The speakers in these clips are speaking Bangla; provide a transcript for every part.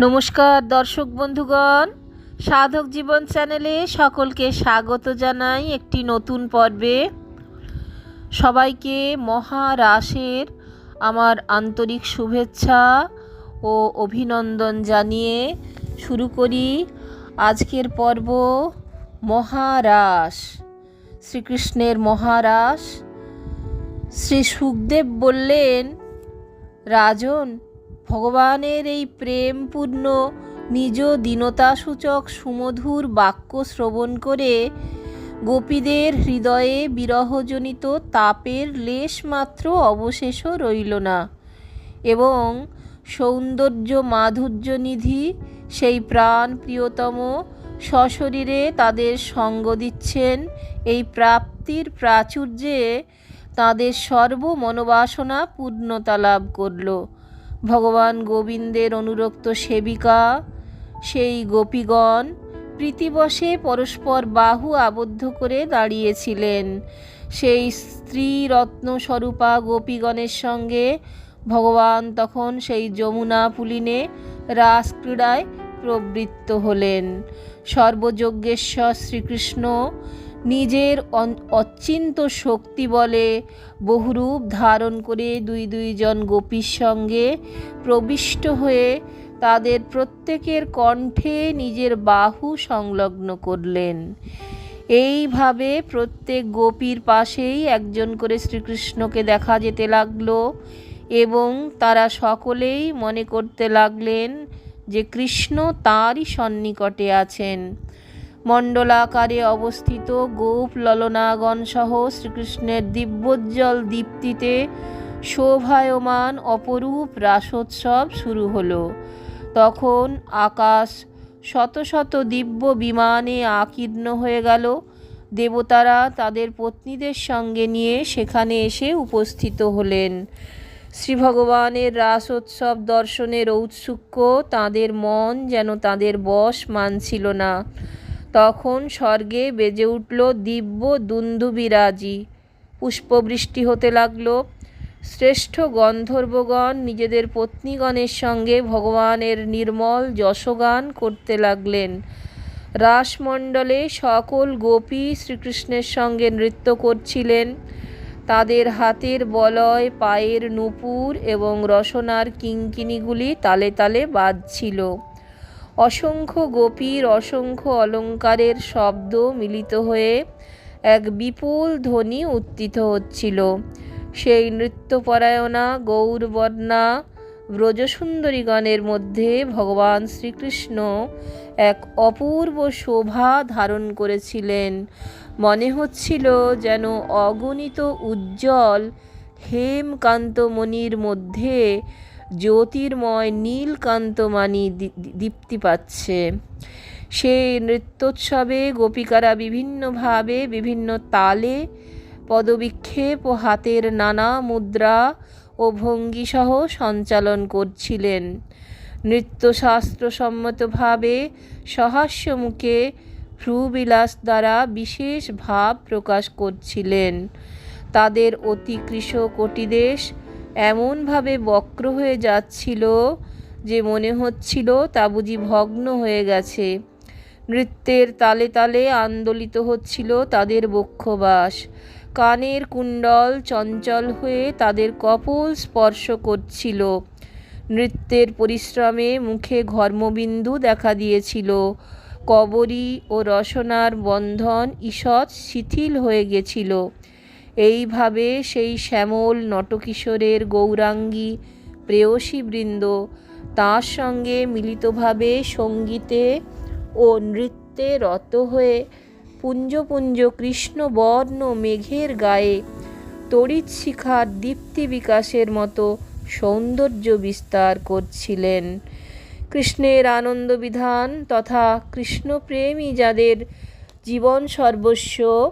নমস্কার, দর্শক বন্ধুগণ। সাধক জীবন চ্যানেলে সকলকে স্বাগত জানাই একটি নতুন পর্বে। সবাইকে মহারাসের আমার আন্তরিক শুভেচ্ছা ও অভিনন্দন জানিয়ে শুরু করি আজকের পর্ব মহারাস শ্রীকৃষ্ণের মহারাস শ্রী সুখদেব বললেন, রাজন ভগবানের এই প্রেমপূর্ণ নিজ দীনতাসূচক সুমধুর বাক্য শ্রবণ করে গোপীদের হৃদয়ে বিরহজনিত তাপের লেশমাত্র অবশেষও রইল না। এবং সৌন্দর্য মাধুর্যনিধি সেই প্রাণ প্রিয়তম সশরীরে তাদের সঙ্গ দিচ্ছেন। এই প্রাপ্তির প্রাচুর্যে তাদের সর্ব মনোবাসনা পূর্ণতা লাভ করল। ভগবান গোবিন্দের অনুরক্ত সেবিকা, সেই গোপীগণ প্রীতিবশে পরস্পর বাহু আবদ্ধ করে দাঁড়িয়েছিলেন। সেই স্ত্রী রত্ন স্বরূপা গোপীগণের সঙ্গে ভগবান তখন সেই যমুনা পুলিনে রাসক্রীড়ায় প্রবৃত্ত হলেন। সর্বযজ্ঞেশ্বর শ্রীকৃষ্ণ নিজের অচিন্ত শক্তি বলে বহুরূপ ধারণ করে দুই দুইজন গোপীর সঙ্গে প্রবিষ্ট হয়ে তাদের প্রত্যেকের কণ্ঠে নিজের বাহু সংলগ্ন করলেন। এইভাবে প্রত্যেক গোপীর পাশেই একজন করে শ্রীকৃষ্ণকে দেখা যেতে লাগল এবং তারা সকলেই মনে করতে লাগলেন যে কৃষ্ণ তাঁরই সন্নিকটে আছেন। মণ্ডলাকারে অবস্থিত গোপ ললনাগণ সহ শ্রীকৃষ্ণের দিব্যোজ্জ্বল দীপ্তিতে শোভায়মান অপরূপ রাসোৎসব শুরু হলো। তখন আকাশ শত শত দিব্য বিমানে আকীর্ণ হয়ে গেল। দেবতারা তাদের পত্নীদের সঙ্গে নিয়ে সেখানে এসে উপস্থিত হলেন। শ্রী ভগবানের রাসোৎসব দর্শনের ঔৎসুক্য তাদের মন যেন তাদের বশ মানছিল না। তখন স্বর্গে বেজে উঠল দিব্য দুন্দুবিরাজি। পুষ্পবৃষ্টি হতে লাগল। শ্রেষ্ঠ গন্ধর্বগণ নিজেদের পত্নীগণের সঙ্গে ভগবানের নির্মল যশগান করতে লাগলেন। রাসমণ্ডলে সকল গোপী শ্রীকৃষ্ণের সঙ্গে নৃত্য করছিলেন। তাদের হাতের বলয়, পায়ের নুপুর এবং রসনার কিঙ্কিনিগুলি তালে তালে বাজছিল। অসংখ্য গোপীর, অসংখ্য অলঙ্কারের শব্দ মিলিত হয়ে এক বিপুল ধ্বনি উত্থিত হচ্ছিল। সেই নৃত্যপরায়ণা, গৌরবর্ণা, ব্রজসুন্দরীগণের মধ্যে ভগবান শ্রীকৃষ্ণ এক অপূর্ব শোভা ধারণ করেছিলেন। মনে হচ্ছিল যেন অগণিত উজ্জ্বল হেমকান্তমণির মধ্যে জ্যোতির্ময় নীলকান্তমানি দীপ্তি পাচ্ছে। সেই নৃত্যোৎসবে গোপিকারা বিভিন্নভাবে বিভিন্ন তালে পদবিক্ষেপ ও হাতের নানা মুদ্রা ও ভঙ্গিসহ সঞ্চালন করছিলেন। নৃত্যশাস্ত্রসম্মতভাবে সহাস্য মুখে ভ্রুবিলাস দ্বারা বিশেষ ভাব প্রকাশ করছিলেন। তাদের অতি কৃষ কোটিদেশ এমনভাবে বক্র হয়ে যাচ্ছিল যে মনে হচ্ছিল তা বুঝি ভগ্ন হয়ে গেছে। নৃত্যের তালে তালে আন্দোলিত হচ্ছিল তাদের বক্ষবাস। কানের কুণ্ডল চঞ্চল হয়ে তাদের কপল স্পর্শ করছিল। নৃত্যের পরিশ্রমে মুখে ঘর্মবিন্দু দেখা দিয়েছিল। কবরী ও রসনার বন্ধন ঈষৎ শিথিল হয়ে গেছিল। এইভাবে সেই শ্যামল নটকিশোরের গৌরাঙ্গী প্রেয়সীবৃন্দ তার সঙ্গে মিলিতভাবে সঙ্গীতে ও নৃত্যে রত হয়ে পুঞ্জ পুঞ্জ কৃষ্ণবর্ণ মেঘের গায়ে তড়িৎ শিখার দীপ্তি বিকাশের মতো সৌন্দর্য বিস্তার করছিলেন। কৃষ্ণের আনন্দ বিধান তথা কৃষ্ণপ্রেমী যাদের জীবন সর্বস্ব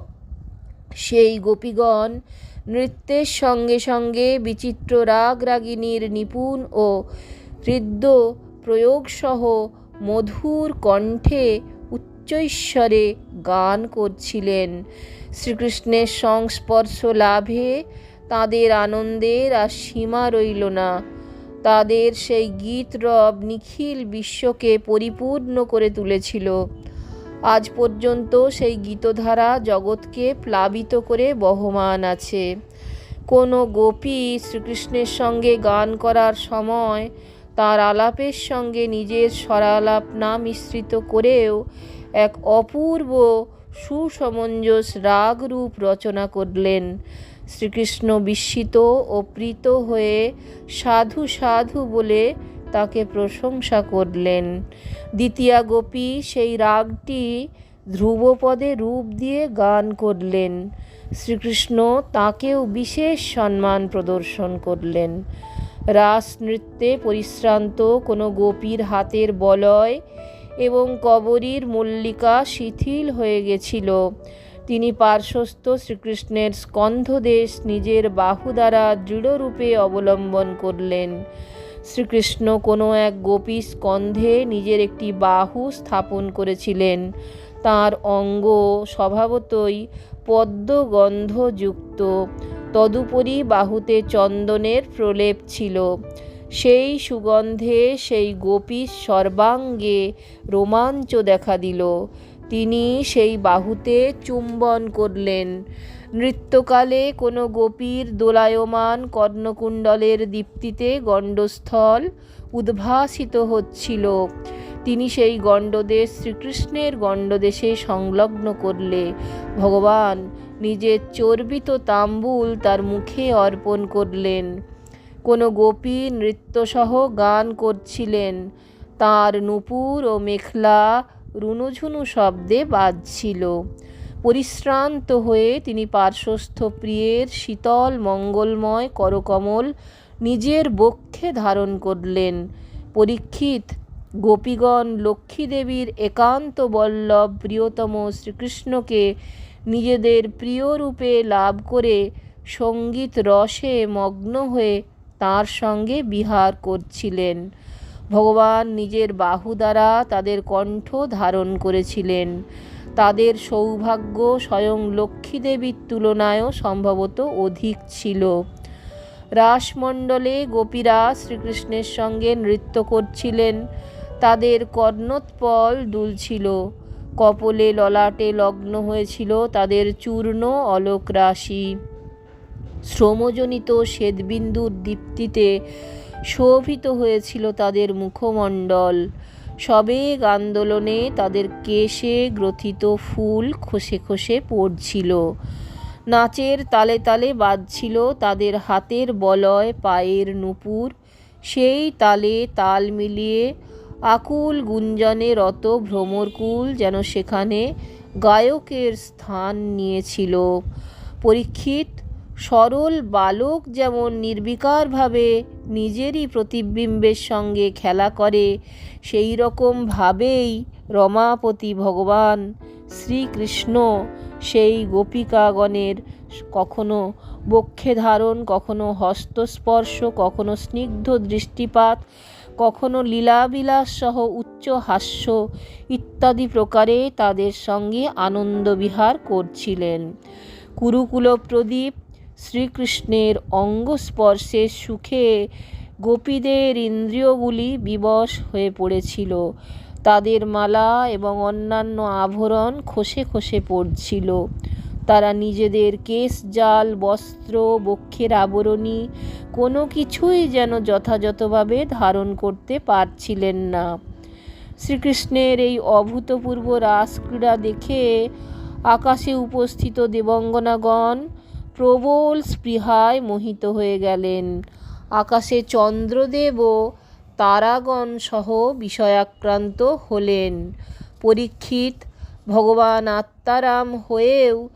সেই গোপীগণ নৃত্যের সঙ্গে সঙ্গে বিচিত্র রাগ রাগিনীর নিপুণ ও হৃদ্য প্রয়োগসহ মধুর কণ্ঠে উচ্চৈশ্বরে গান করছিলেন। শ্রীকৃষ্ণের সংস্পর্শ লাভে তাদের আনন্দের আর সীমা রইল না। তাদের সেই গীত রব নিখিল বিশ্বকে পরিপূর্ণ করে তুলেছিল। আজ পর্যন্ত সেই গীতধারা জগৎকে প্লাবিত করে বহমান আছে। কোনো গোপী শ্রীকৃষ্ণের সঙ্গে গান করার সময় তার আলাপের সঙ্গে নিজের স্বরালাপ না মিশ্রিত করেও এক অপূর্ব সুসমঞ্জস রাগরূপ রচনা করলেন। শ্রীকৃষ্ণ বিস্মিত ও প্রীত হয়ে সাধু সাধু বলে তাকে প্রশংসা করলেন। দ্বিতীয়া গোপী সেই রাগটি ধ্রুবপদে রূপ দিয়ে গান করলেন। শ্রীকৃষ্ণ তাকেও বিশেষ সম্মান প্রদর্শন করলেন। রাস নৃত্যে পরিশ্রান্ত কোনো গোপীর হাতের বলয় এবং কবরীর মল্লিকা শিথিল হয়ে গেছিল। তিনি পার্শ্বস্থ শ্রীকৃষ্ণের স্কন্ধদেশ নিজের বাহু দ্বারা দৃঢ়রূপে অবলম্বন করলেন। শ্রীকৃষ্ণ কোনো এক গোপী স্কন্ধে নিজের একটি বাহু স্থাপন করেছিলেন। তার অঙ্গ স্বভাবতই পদ্মগন্ধযুক্ত। তদুপরি বাহুতে চন্দনের প্রলেপ ছিল। সেই সুগন্ধে সেই গোপী সর্বাঙ্গে রোমাঞ্চ দেখা দিল। তিনি সেই বাহুতে চুম্বন করলেন। নৃত্যকালে কোনো গোপীর দোলায়মান কর্ণকুণ্ডলের দীপ্তিতে গণ্ডস্থল উদ্ভাসিত হচ্ছিল। তিনি সেই গণ্ডদেশ শ্রীকৃষ্ণের গণ্ডদেশে সংলগ্ন করলে। ভগবান নিজের চর্বিত তাম্বুল তার মুখে অর্পণ করলেন। কোনো গোপী নৃত্যসহ গান করছিলেন। তার নুপুর ও মেখলা রুনুঝুনু শব্দে বাজছিল। পরিশ্রান্ত হয়ে তিনি পার্শ্বস্থ প্রিয়ের শীতল, মঙ্গলময়, করকমল নিজের বক্ষে ধারণ করলেন। পরীক্ষিত গোপীগণ লক্ষ্মীদেবীর একান্ত বল্লভ প্রিয়তম শ্রীকৃষ্ণকে নিজেদের প্রিয় রূপে লাভ করে সংগীত রসে মগ্ন হয়ে তার সঙ্গে বিহার করছিলেন। ভগবান নিজের বাহু দ্বারা তাদের কণ্ঠ ধারণ করেছিলেন। তাদের সৌভাগ্য স্বয়ং লক্ষ্মীদেবীর তুলনায়ও সম্ভবত অধিক ছিল। রাসমণ্ডলে গোপীরা শ্রীকৃষ্ণের সঙ্গে নৃত্য করছিলেন। তাদের কর্ণোৎপল দুলছিল। কপলে ললাটে লগ্ন হয়েছিল তাদের চূর্ণ অলোক রাশি। শ্রমজনিত শ্বেতবিন্দুর দীপ্তিতে শোভিত হয়েছিল তাদের মুখমণ্ডল। সবেগ আন্দোলনে তাদের কেশে গ্রথিত ফুল খসে খসে পড়ছিল। নাচের তালে তালে বাজছিল তাদের হাতের বলয়, পায়ের নুপুর। সেই তালে তাল মিলিয়ে আকুল গুঞ্জনে রত ভ্রমরকুল যেন সেখানে গায়কের স্থান নিয়েছিল। পরীক্ষিত সরল বালক যেমন নির্বিকারভাবে নিজেরই প্রতিবিম্বের সঙ্গে খেলা করে, সেই রকমভাবেই রমাপতি ভগবান শ্রীকৃষ্ণ সেই গোপিকাগণের কখনো বক্ষে ধারণ, কখনো হস্তস্পর্শ, কখনো স্নিগ্ধ দৃষ্টিপাত, কখনো লীলাবিলাস সহ উচ্চ হাস্য ইত্যাদি প্রকারে তাদের সঙ্গে আনন্দ বিহার করছিলেন। কুরুকুল প্রদীপ শ্রীকৃষ্ণের অঙ্গস্পর্শের সুখে গোপীদের ইন্দ্রিয়গুলি বিবশ হয়ে পড়েছিল। তাদের মালা এবং অন্যান্য আভরণ খসে খসে পড়ছিল। তারা নিজেদের কেশ, জাল, বস্ত্র, বক্ষের আবরণী কোনো কিছুই যেন যথাযথভাবে ধারণ করতে পারছিলেন না। শ্রীকৃষ্ণের এই অভূতপূর্ব রাসক্রীড়া দেখে আকাশে উপস্থিত দেবঙ্গনাগণ প্রবল স্পৃহায় মোহিত হয়ে গেলেন। আকাশে চন্দ্রদেবও তারাগণ সহ বিষয়াক্রান্ত হলেন। পরীক্ষিত ভগবান আত্মারাম হয়েও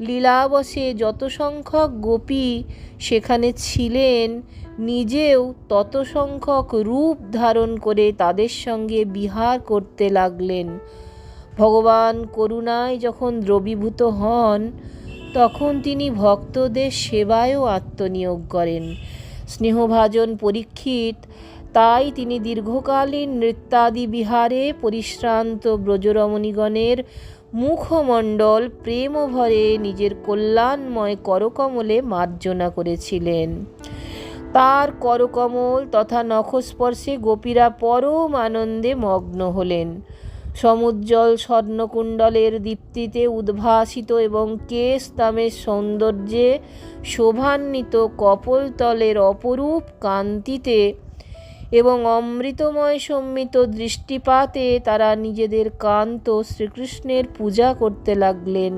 লীলাবশে যত সংখ্যক গোপী সেখানে ছিলেন, নিজেও তত সংখ্যক রূপ ধারণ করে তাদের সঙ্গে বিহার করতে লাগলেন। ভগবান করুণায় যখন দ্রবীভূত হন তখন তিনি ভক্তদের সেবায়ও আত্মনিয়োগ করেন। স্নেহভাজন পরীক্ষিত, তাই তিনি দীর্ঘকালীন নৃত্যাদি বিহারে পরিশ্রান্ত ব্রজরমণীগণের মুখমণ্ডল প্রেমভরে নিজের কল্যাণময় করকমলে মার্জনা করেছিলেন। তার করকমল তথা নখস্পর্শে গোপীরা পরম আনন্দে মগ্ন হলেন। সমুজ্জ্বল স্বর্ণকুণ্ডলের দীপ্তিতে উদ্ভাসিত এবং কেশ দামের সৌন্দর্যে শোভান্বিত কপলতলের অপরূপ কান্তিতে এবং অমৃতময় সম্মিত দৃষ্টিপাতে তারা নিজেদের কান্ত শ্রীকৃষ্ণের পূজা করতে লাগলেন।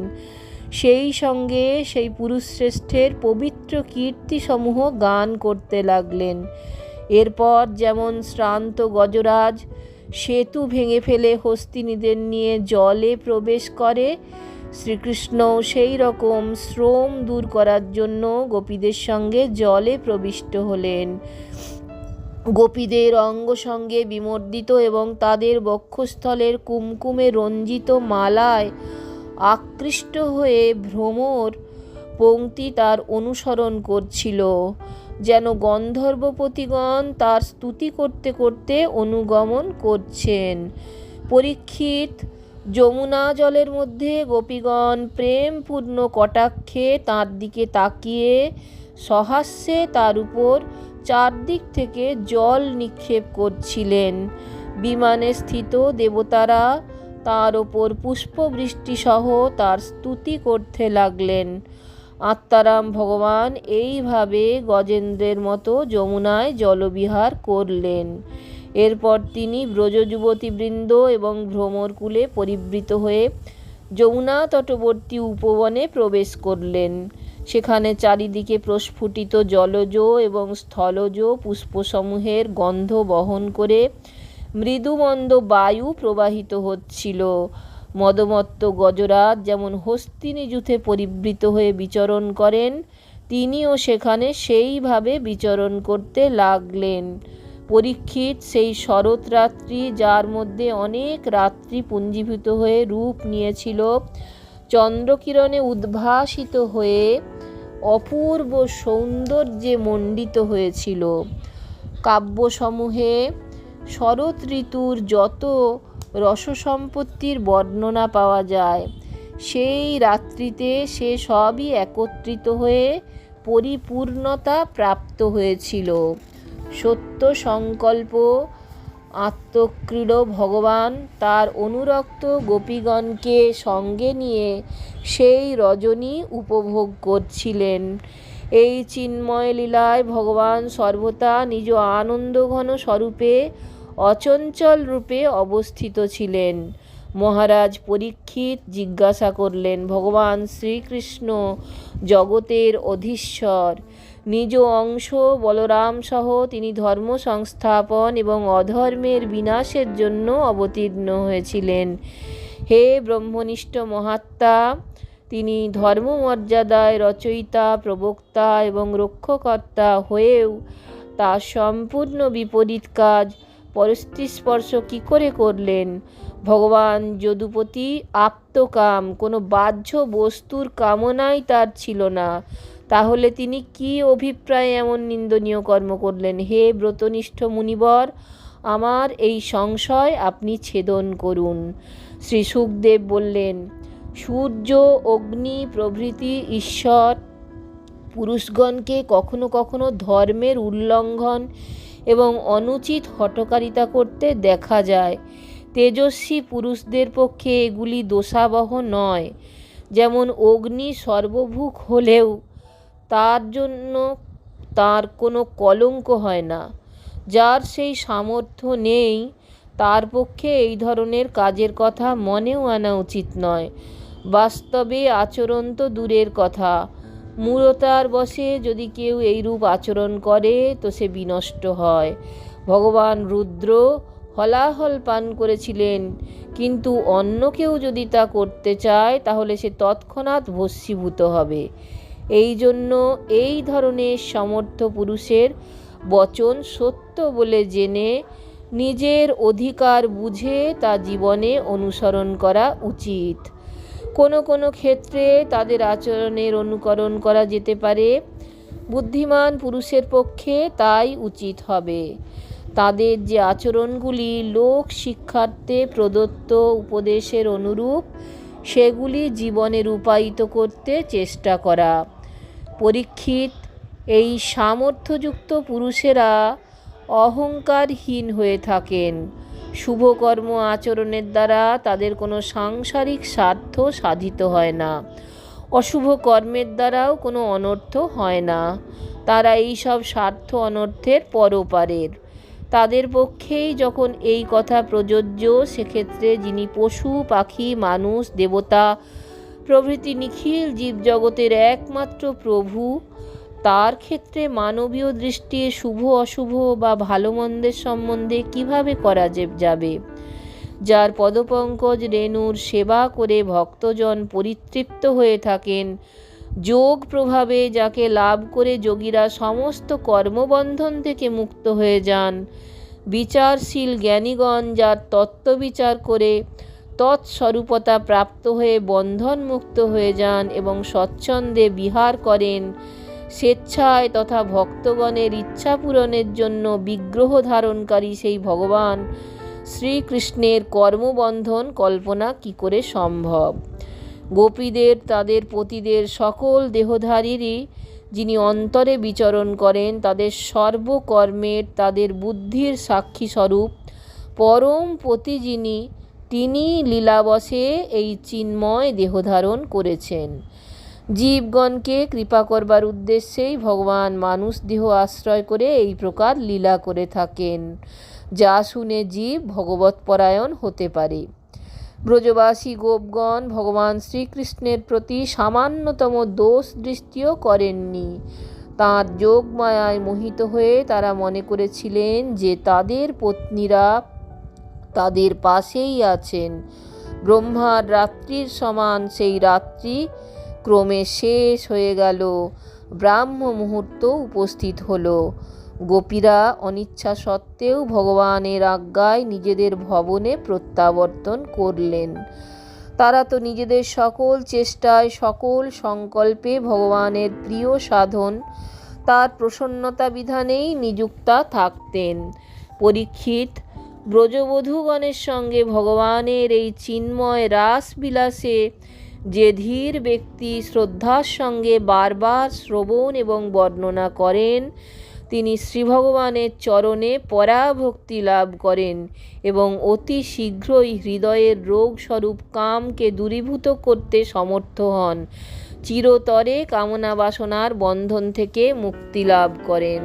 সেই সঙ্গে সেই পুরুষশ্রেষ্ঠের পবিত্র কীর্তিসমূহ গান করতে লাগলেন। এরপর যেমন শ্রান্ত গজরাজ সেতু ভেঙে ফেলে হস্তিনীদের নিয়ে জলে প্রবেশ করে। শ্রীকৃষ্ণ সেই রকম শ্রম দূর করার জন্য গোপীদের সঙ্গে জলে প্রবিষ্ট হলেন। গোপীদের অঙ্গ সঙ্গে বিমর্দিত এবং তাদের বক্ষস্থলের কুমকুমে রঞ্জিত মালায় আকৃষ্ট হয়ে ভ্রমর পংক্তি তার অনুসরণ করছিল। যেন গন্ধর্বপতিগণ তার স্তুতি করতে করতে অনুগমন করছেন। পরীক্ষিত যমুনা জলের মধ্যে গোপীগণ প্রেমপূর্ণ কটাক্ষে তাঁর দিকে তাকিয়ে সহাস্যে তার উপর চারদিক থেকে জল নিক্ষেপ করছিলেন। বিমানে স্থিত দেবতারা তার ওপর পুষ্পবৃষ্টিসহ তার স্তুতি করতে লাগলেন। আত্মারাম ভগবান এইভাবে গজেন্দ্রের মতো যমুনায় জলবিহার করলেন। এরপর তিনি ব্রজ ব্রজযুবতীবৃন্দ এবং ভ্রমরকুলে পরিবৃত হয়ে যমুনা তটবর্তী উপবনে প্রবেশ করলেন। সেখানে চারিদিকে প্রস্ফুটিত জলজ এবং স্থলজ পুষ্পসমূহের গন্ধ বহন করে মৃদুমন্দ বায়ু প্রবাহিত হচ্ছিল। মদমত্ত গজরাজ যেমন হস্তিনী যুথে পরিবৃত হয়ে বিচরণ করেন, তিনিও সেখানে সেইভাবে বিচরণ করতে লাগলেন। পরীক্ষিত সেই শরৎ রাত্রি যার মধ্যে অনেক রাত্রি পুঞ্জীভূত হয়ে রূপ নিয়েছিল, চন্দ্রকিরণে উদ্ভাসিত হয়ে অপূর্ব সৌন্দর্যে মণ্ডিত হয়েছিল। কাব্যসমূহে শরৎ ঋতুর যত রসসম্পত্তির বর্ণনা পাওয়া যায়। সেই রাত্রিতে সে সবই একত্রিত হয়ে পরিপূর্ণতা প্রাপ্ত হয়েছিল। সত্য সংকল্প, আত্মক্রীড় ভগবান তার অনুরক্ত গোপীগণকে সঙ্গে নিয়ে সেই রজনী উপভোগ করছিলেন। এই চিন্ময় লীলায় ভগবান সর্বদা নিজ আনন্দঘন স্বরূপে অচঞ্চল রূপে অবস্থিত ছিলেন। মহারাজ পরীক্ষিত জিজ্ঞাসা করলেন, ভগবান শ্রীকৃষ্ণ জগতের অধীশ্বর। নিজ অংশ বলরাম সহ তিনি ধর্ম সংস্থাপন এবং অধর্মের বিনাশের জন্য অবতীর্ণ হয়েছিলেন। হে ব্রহ্মনিষ্ঠ মহাত্মা, তিনি ধর্মমর্যাদায় রচয়িতা, প্রবক্তা এবং রক্ষকর্তা হয়েও তার সম্পূর্ণ বিপরীত কাজ পরস্পর্শ কী করে করলেন? ভগবান যদুপতি আপ্তকাম কোনো বাহ্য বস্তুর কামনাই তার ছিল না। তাহলে তিনি কি অভিপ্রায়ে এমন নিন্দনীয় কর্ম করলেন? হে ব্রতনিষ্ঠ মুনিবর, আমার এই সংশয় আপনি ছেদন করুন। শ্রী সুখদেব বললেন, সূর্য, অগ্নি প্রভৃতি ঈশ্বর, পুরুষগণকে কখনো কখনো ধর্মের উল্লঙ্ঘন এবং অনুচিত হটকারিতা করতে দেখা যায়। তেজস্বী পুরুষদের পক্ষে এগুলি দোষাবহ নয়। যেমন অগ্নি সর্বভুক হলেও তার জন্য তার কোনো কলঙ্ক হয় না। যার সেই সামর্থ্য নেই, তার পক্ষে এই ধরনের কাজের কথা মনেও আনা উচিত নয়। বাস্তবে আচরণ তো দূরের কথা। মূলতার বসে যদি কেউ এইরূপ আচরণ করে, তো সে বিনষ্ট হয়। ভগবান রুদ্র হলাহল পান করেছিলেন, কিন্তু অন্য কেউ যদি তা করতে চায়, তাহলে সে তৎক্ষণাৎ ভস্মীভূত হবে। এই জন্য এই ধরনের সমর্থ পুরুষের বচন সত্য বলে জেনে নিজের অধিকার বুঝে তা জীবনে অনুসরণ করা উচিত। কোনো কোনো ক্ষেত্রে তাদের আচরণের অনুকরণ করা যেতে পারে। বুদ্ধিমান পুরুষের পক্ষে তাই উচিত হবে। তাদের যে আচরণগুলি লোক শিক্ষার্থে প্রদত্ত উপদেশের অনুরূপ, সেগুলি জীবনে রূপায়িত করতে চেষ্টা করা। পরীক্ষিত এই সামর্থ্যযুক্ত পুরুষেরা অহংকারহীন হয়ে থাকেন। শুভকর্ম আচরণের দ্বারা তাদের কোনো সাংসারিক স্বার্থ সাধিত হয় না। অশুভ কর্মের দ্বারাও কোনো অনর্থ হয় না। তারা এই সব স্বার্থ অনর্থের পরপারের। তাদের পক্ষেই যখন এই কথা প্রযোজ্য, সেক্ষেত্রে যিনি পশু, পাখি, মানুষ, দেবতা, প্রভৃতি নিখিল জীবজগতের একমাত্র প্রভু তার ক্ষেত্রে মানবীয় দৃষ্টির শুভ, অশুভ বা ভালো মন্দের সম্বন্ধে কীভাবে করা যাবে? যার পদপঙ্কজ রেণুর সেবা করে ভক্তজন পরিতৃপ্ত হয়ে থাকেন। যোগ প্রভাবে যাকে লাভ করে যোগীরা সমস্ত কর্মবন্ধন থেকে মুক্ত হয়ে যান। বিচারশীল জ্ঞানীগণ যার তত্ত্ব বিচার করে তৎস্বরূপতা প্রাপ্ত হয়ে বন্ধন মুক্ত হয়ে যান এবং স্বচ্ছন্দে বিহার করেন। স্বেচ্ছায় তথা ভক্তগণের ইচ্ছা পূরণের জন্য বিগ্রহ ধারণকারী সেই ভগবান। শ্রীকৃষ্ণের কর্মবন্ধন কল্পনা কি করে সম্ভব? গোপীদের, তাদের পতিদের, সকল দেহধারীরই যিনি অন্তরে বিচরণ করেন, তাদের সর্বকর্মের, তাদের বুদ্ধির সাক্ষী স্বরূপ পরম পতি যিনি তিনি লীলাবশে এই চিন্ময় দেহধারণ করেছেন। জীবগণকে কৃপা করবার উদ্দেশ্যেই ভগবান মানুষ দেহ আশ্রয় করে এই প্রকার লীলা করে থাকেন, যা শুনে জীব ভগবৎপরায়ণ হতে পারে। ব্রজবাসী গোপগণ ভগবান শ্রীকৃষ্ণের প্রতি সামান্যতম দোষ দৃষ্টিও করেননি। তাঁর যোগমায়ায় মোহিত হয়ে তারা মনে করেছিলেন যে তাদের পত্নীরা তাদের পাশেই আছেন। ব্রহ্মার রাত্রির সমান সেই রাত্রি ক্রমে শেষ হয়ে গেল। ব্রাহ্ম মুহূর্ত উপস্থিত হলো। গোপীরা অনিচ্ছা সত্ত্বেও ভগবানের আজ্ঞায় নিজেদের ভবনে প্রত্যাবর্তন করলেন। তারা তো নিজেদের সকল চেষ্টায়, সকল সংকল্পে ভগবানের প্রিয় সাধন, তার প্রসন্নতা বিধানেই নিযুক্তা থাকতেন। পরীক্ষিত ব্রজবধূগণের সঙ্গে ভগবানের এই চিন্ময় রাসবিলাসে যে ধীর ব্যক্তি শ্রদ্ধার সঙ্গে বারবার শ্রবণ এবং বর্ণনা করেন, তিনি শ্রীভগবানের চরণে পরাভক্তি লাভ করেন এবং অতি শীঘ্রই হৃদয়ের রোগস্বরূপ কামকে দূরীভূত করতে সমর্থ হন। চিরতরে কামনা বাসনার বন্ধন থেকে মুক্তি লাভ করেন।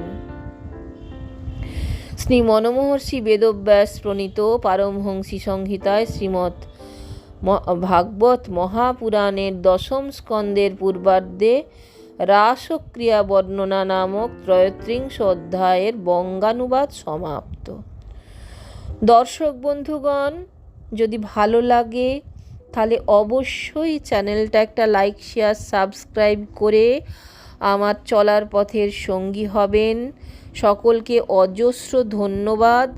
শ্রী মনমহর্ষি বেদব্যাস প্রণীত পারমহংসী সংহিতায় শ্রীমৎ ভাগবত মহাপুরাণের দশম স্কন্দের পূর্বার্ধে রাসক্রিয়া বর্ণনা নামক ত্রয়ত্রিংশ অধ্যায়ের বঙ্গানুবাদ সমাপ্ত। দর্শক বন্ধুগণ, যদি ভালো লাগে, তাহলে অবশ্যই চ্যানেলটা একটা লাইক, শেয়ার, সাবস্ক্রাইব করে আমার চলার পথের সঙ্গী হবেন। সকলকে অজস্র ধন্যবাদ।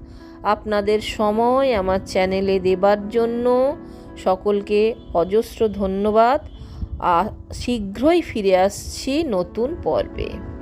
আপনাদের সময় আমার চ্যানেলে দেবার জন্য সকলকে অজস্র ধন্যবাদ। আর শীঘ্রই ফিরে আসছি নতুন পর্বে।